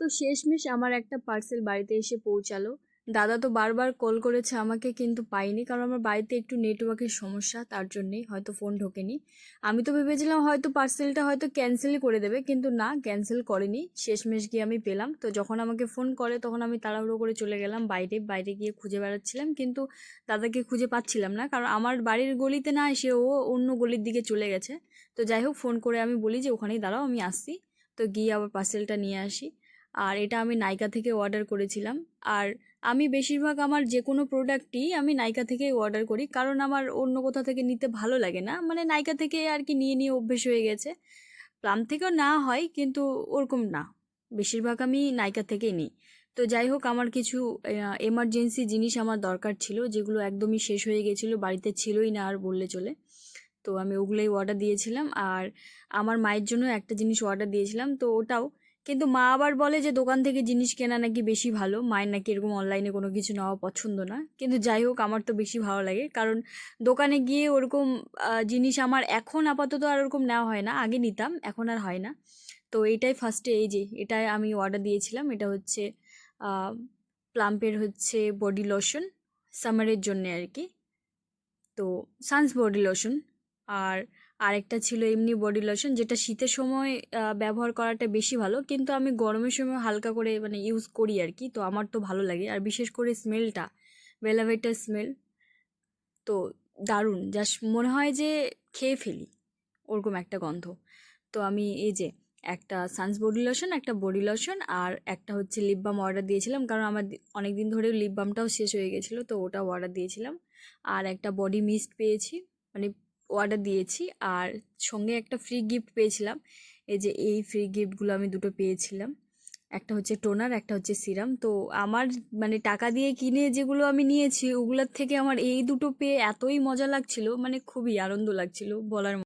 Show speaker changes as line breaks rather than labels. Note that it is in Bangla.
তো শেষমেশ আমার একটা পার্সেল বাড়িতে এসে পৌঁছালো। দাদা তো বারবার কল করেছে, আমাকে কিন্তু পাইনি কারণ আমার বাড়িতে একটু নেটওয়ার্কের সমস্যা, তার জন্যেই হয়তো ফোন ঢোকেনি। আমি তো ভেবেছিলাম হয়তো পার্সেলটা হয়তো ক্যান্সেলই করে দেবে, কিন্তু না ক্যান্সেল করেনি। শেষমেশ গিয়ে আমি পেলাম। তো যখন আমাকে ফোন করে, তখন আমি তাড়াহুড়ো করে চলে গেলাম বাইরে। বাইরে গিয়ে খুঁজে বেড়াচ্ছিলাম, কিন্তু দাদাকে খুঁজে পাচ্ছিলাম না কারণ আমার বাড়ির গলিতে না এসে ও অন্য গলির দিকে চলে গেছে। তো যাই হোক ফোন করে আমি বলি যে, ওখানেই দাঁড়াও, আমি আসছি। তো গিয়ে আবার পার্সেলটা নিয়ে আসি। আর এটা আমি নাইকা থেকে অর্ডার করেছিলাম। আর আমি বেশিরভাগ আমার যে কোনো প্রোডাক্টই আমি নাইকা থেকেই অর্ডার করি। কারণ আমার অন্য কোথাও থেকে নিতে ভালো লাগে না। মানে নাইকা থেকে আর কি নিয়ে নিয়ে অভ্যেস হয়ে গেছে। প্লাম থেকেও না হয়, কিন্তু ওরকম না। বেশিরভাগ আমি নাইকা থেকেই নিই। তো যাই হোক, আমার কিছু এমার্জেন্সি জিনিস আমার দরকার ছিল, যেগুলো একদমই শেষ হয়ে গেছিল, বাড়িতে ছিলই না আর বললে চলে। তো আমি ওগুলোই অর্ডার দিয়েছিলাম। আর আমার মায়ের জন্য একটা জিনিস অর্ডার দিয়েছিলাম। তো ওটাও কিন্তু মা আবার বলে যে দোকান থেকে জিনিস কেনা নাকি বেশি ভালো। মায়ের নাকি এরকম অনলাইনে কোনো কিছু নেওয়া পছন্দ না। কিন্তু যাই হোক, আমার তো বেশি ভালো লাগে। কারণ দোকানে গিয়ে ওরকম জিনিস আমার এখন আপাতত আর ওরকম নেওয়া হয় না। আগে নিতাম, এখন আর হয় না। তো এইটাই ফার্স্টে এই যে এটাই আমি অর্ডার দিয়েছিলাম। এটা হচ্ছে প্লাম্পের হচ্ছে বডি লোশন সামারের জন্যে আর কি। তো সানস বডি লোশন আর আরেকটা ছিল এমনি বডি লোশন যেটা শীতের সময় ব্যবহার করাটা বেশি ভালো। কিন্তু আমি গরমের সময় হালকা করে মানে ইউজ করি আর কি, তো আমার তো ভালো লাগে। আর বিশেষ করে স্মেলটা বেলাভেটার স্মেল তো দারুণ। যা মনে হয় যে খেয়ে ফেলি, ওরকম একটা গন্ধ। তো আমি এই যে, একটা সানস বডি লোশন একটা বডি লোশন আর একটা হচ্ছে লিপ বাম অর্ডার দিয়েছিলাম, কারণ আমার অনেক দিন ধরে লিপ বামটাও শেষ হয়ে গেছিল, তো ওটাও অর্ডার দিয়েছিলাম। আর একটা বডি মিস্ট পেয়েছি মানে অর্ডার দিয়েছি। আর সঙ্গে একটা ফ্রি গিফট পেয়েছিলাম। এই যে এই ফ্রি গিফটগুলো আমি দুটো পেয়েছিলাম। একটা হচ্ছে টোনার একটা হচ্ছে সিরাম তো আমার মানে টাকা দিয়ে কিনে যেগুলো আমি নিয়েছি, ওগুলোর থেকে আমার এই দুটো পেয়ে এতই মজা লাগছিল। মানে খুবই আনন্দ লাগছিল বলার